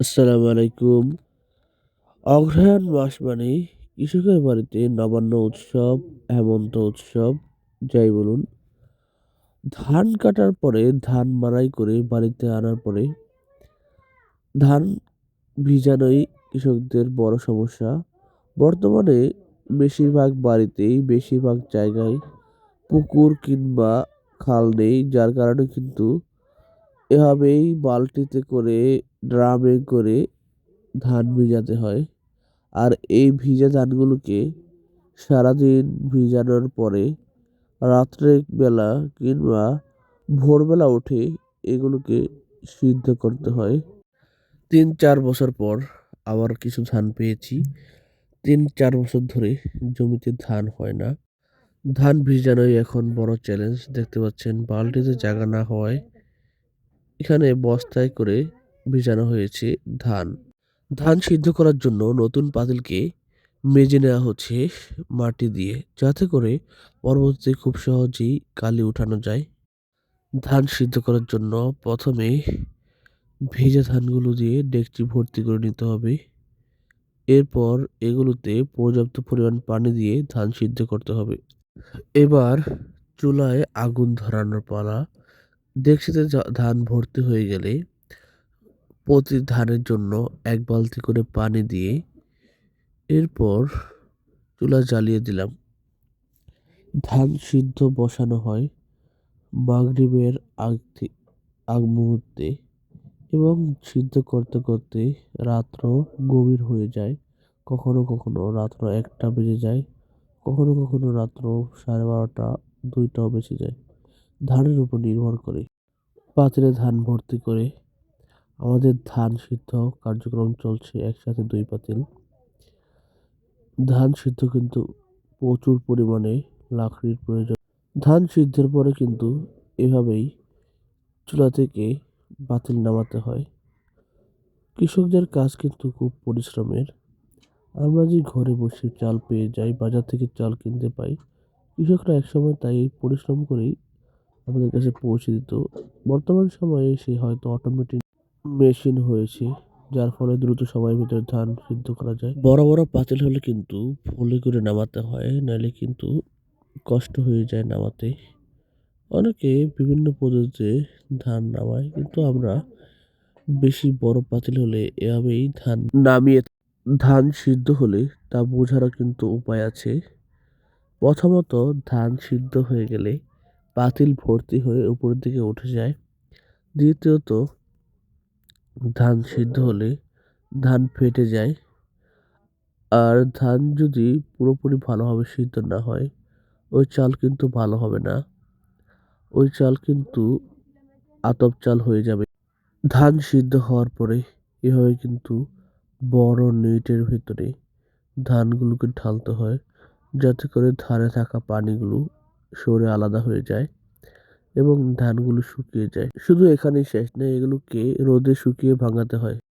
আসসালামু আলাইকুম অগ্রহায়ণ মাস মানে কৃষকের বাড়িতে নবান্ন উৎসব, হেমন্ত উৎসব, যাই বলুন। ধান কাটার পরে ধান মাড়াই করে বাড়িতে আনার পরে ধান ভিজানোই কৃষকদের বড় সমস্যা। বর্তমানে বেশিরভাগ বাড়িতেই বেশিরভাগ জায়গায় পুকুর কিংবা খাল নেই, যার কারণে কিন্তু এভাবেই বালতিতে করে ড্রামে করে ধান ভিজাতে হয়। আর এই ভিজা ধানগুলোকে সারাদিন ভিজানোর পরে রাত্রে বেলা কিংবা ভোরবেলা উঠে এগুলোকে সিদ্ধ করতে হয়। তিন চার বছর পর আবার কিছু ধান পেয়েছি। তিন চার বছর ধরে জমিতে ধান হয় না। ধান ভিজানোই এখন বড় চ্যালেঞ্জ দেখতে পাচ্ছেন, বালতিতে জায়গা না হওয়ায় এখানে বস্তায় করে ভিজানো হয়েছে ধান। ধান সিদ্ধ করার জন্য নতুন পাতিলকে মেজে নেওয়া হচ্ছে মাটি দিয়ে, যাতে করে পরবর্তীতে খুব সহজেই কালি উঠানো যায়। ধান সিদ্ধ করার জন্য প্রথমে ভেজা ধানগুলো দিয়ে ডেকচি ভর্তি করে নিতে হবে। এরপর এগুলোতে পর্যাপ্ত পরিমাণ পানি দিয়ে ধান সিদ্ধ করতে হবে। এবার চুলায় আগুন ধরানোর পালা। ডেকচিতে ধান ভর্তি হয়ে গেলে প্রতি ধানের জন্য এক বালতি করে পানি দিয়ে এরপর চুলা জ্বালিয়ে দিলাম। ধান সিদ্ধ বসানো হয় মাগরিবের আগ আগ মুহূর্তে এবং সিদ্ধ করতে করতে রাত্র গভীর হয়ে যায়। কখনো কখনো রাত্র একটা বেজে যায়, কখনো কখনো রাত্র সাড়ে বারোটা, দুইটাও বেজে যায়। ধানের উপর নির্ভর করে। পাত্রে ধান ভর্তি করে আমাদের ধান সিদ্ধ কার্যক্রম চলছে একসাথে দুই পাতিল। ধান সিদ্ধ কিন্তু প্রচুর পরিমাণে লাকড়ির প্রয়োজন। ধান সিদ্ধের পরে কিন্তু এভাবেই চুলা থেকে বাতিল নামাতে হয়। কৃষকদের কাজ কিন্তু খুব পরিশ্রমের। আমরা যে ঘরে বসে চাল পেয়ে যাই, বাজার থেকে চাল কিনতে পাই, কৃষকরা একসময় তাই পরিশ্রম করেই আমাদের কাছে পৌঁছে দিত। বর্তমান সময়ে সে হয়তো অটোমেটিক মেশিন হয়েছে, যার ফলে দ্রুত সময়ের ভিতরে ধান সিদ্ধ করা যায়। বড় বড় পাতিল হলে কিন্তু ফুলে করে নামাতে হয়, নাহলে কিন্তু কষ্ট হয়ে যায় নামাতে। অনেকে বিভিন্ন পদ্ধতিতে ধান নামায়, কিন্তু আমরা বেশি বড় পাতিল হলে এভাবেই ধান নামিয়ে ধান সিদ্ধ হলে তা বোঝারও কিন্তু উপায় আছে। প্রথমত, ধান সিদ্ধ হয়ে গেলে পাতিল ভর্তি হয়ে উপরের দিকে উঠে যায়। দ্বিতীয়ত ধান সিদ্ধ হলে ধান ফেটে যায়। আর ধান যদি পুরোপুরি ভালোভাবে সিদ্ধ না হয়, ওই চাল কিন্তু ভালো হবে না। ওই চাল কিন্তু আতপ চাল হয়ে যাবে। ধান সিদ্ধ হওয়ার পরে এভাবে কিন্তু বড় নেটের ভেতরে ধানগুলোকে ঢালতে হয়, যাতে করে ধানে থাকা পানিগুলো সরে আলাদা হয়ে যায়। এবং ধানগুলো শুকিয়ে যায়। শুধু এখানেই শেষ নেই এগুলোকে রোদে শুকিয়ে ভাঙাতে হয়।